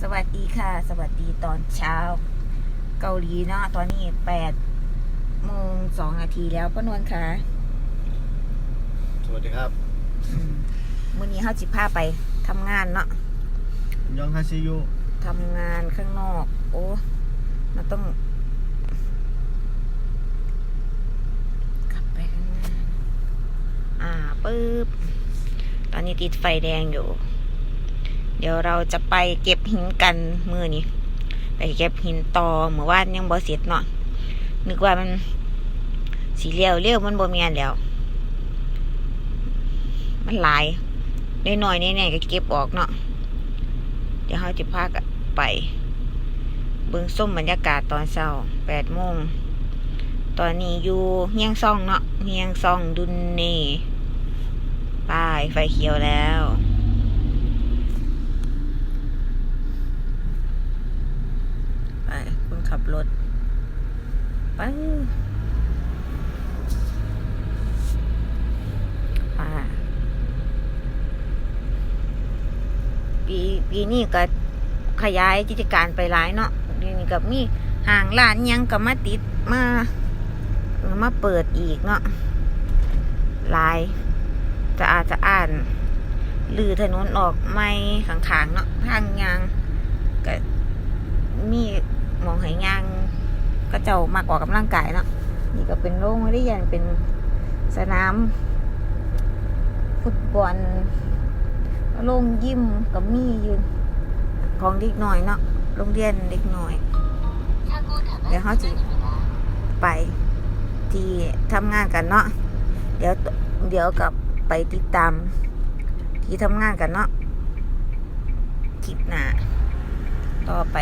สวัสดีค่ะ สวัสดีตอนเช้า เกาหลีเนาะตอนนี้แปดโมงสองนาทีแล้วพ่อนวลค่ะสวัสดีครับอืมมื้อนี้เขาจิพาไปทำงานเนาะยองฮาซิยุทำงานข้างนอก โอ้มันต้องกลับไปข้างหน้าอ่าปึ๊บตอนนี้ติดไฟแดงอยู่ เดี๋ยวเราจะไปเก็บหินกันมือนี้ไปเก็บหินต่อเมื่อวานยังบ่เสร็จเนาะนึกว่ามันสีเลี้ยวเลี้ยวมันบ่เมียนแล้ว มันหลายได้หน่อยๆแน่ๆก็เก็บออกเนาะเดี๋ยวเราจะพากไปเบิ่งส้มบรรยากาศตอนเช้าแปดโมงตอนนี้อยู่เฮียงซ่องเนาะเฮียงซ่องดุนเน่ป้ายไฟเขียวแล้ว ไป คนขับรถไปอ่าปีปีนี้ก็ขยายกิจการไปหลายเนาะเดี๋ยวนี้กับมีห่างร้านยังก็มาติดมามาเปิดอีกเนาะหลาย จะอาจจะอ่านลือถนนออกไม่ขางๆเนาะทางยางก็ องไหยางก็เจ้ามากกว่ากำลังกายเนาะนี่ก็เป็นโรงเรียนเป็นสนาม ฟุตบอลโรงยิมก็มียู่ของเด็กหน่อยเนาะโรงเรียนเด็กหน่อย เดี๋ยวเขาจะไปที่ทำงานกันเนาะเดี๋ยวเดี๋ยวกับไปติดตาม ที่ทำงานกันเนาะคลิปหน้าต่อไป